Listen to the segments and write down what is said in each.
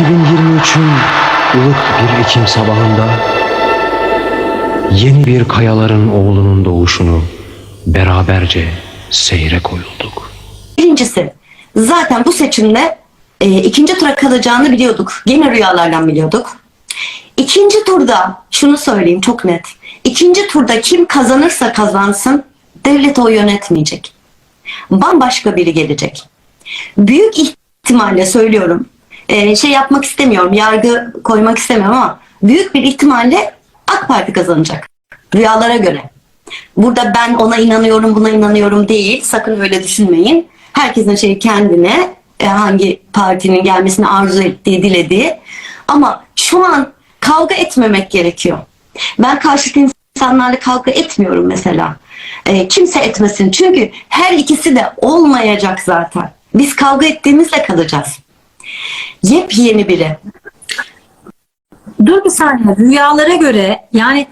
2023'ün ılık bir Ekim sabahında yeni bir kayaların oğlunun doğuşunu beraberce seyre koyulduk. Birincisi zaten bu seçimde e, ikinci tura kalacağını biliyorduk. Gene rüyalardan biliyorduk. İkinci turda şunu söyleyeyim çok net. İkinci turda kim kazanırsa kazansın devlet o yönetmeyecek. Bambaşka biri gelecek. Büyük ihtimalle söylüyorum. E, şey yapmak istemiyorum. Yargı koymak istemiyorum ama büyük bir ihtimalle AK Parti kazanacak. Rüyalara göre. Burada ben ona inanıyorum, buna inanıyorum değil. Sakın öyle düşünmeyin. Herkesin şeyi kendine, e, hangi partinin gelmesini arzu ettiği, dilediği. Ama şu an kavga etmemek gerekiyor. Ben karşıt insanlarla kavga etmiyorum mesela. E, kimse etmesin. Çünkü her ikisi de olmayacak zaten. Biz kavga ettiğimizle kalacağız. Yepyeni biri. Dur bir saniye. Rüyalara göre yani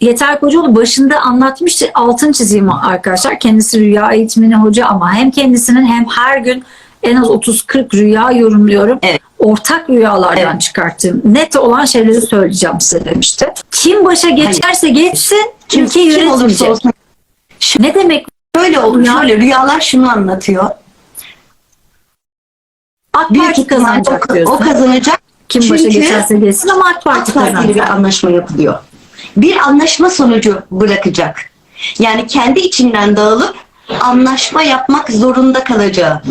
Yeter Kocaoğlu başında anlatmıştı. Altın çizeyim arkadaşlar. Kendisi rüya eğitmeni hoca ama hem kendisinin hem her gün en az 30-40 rüya yorumluyorum. Evet. Ortak rüyalardan Evet. çıkarttığım net olan şeyleri söyleyeceğim size demişti. Kim başa geçerse geçsin Kim, ülke yönetmeyecek. olsun. Ne demek Şöyle olur, şöyle rüyalar şunu anlatıyor. AK Parti kazanacak o, diyorsun. o kazanacak. Kim başa Çünkü geçerse geçsin ama AK Parti AK Parti bir anlaşma yapılıyor. Bir anlaşma sonucu bırakacak. Yani kendi içinden dağılıp anlaşma yapmak zorunda kalacağı.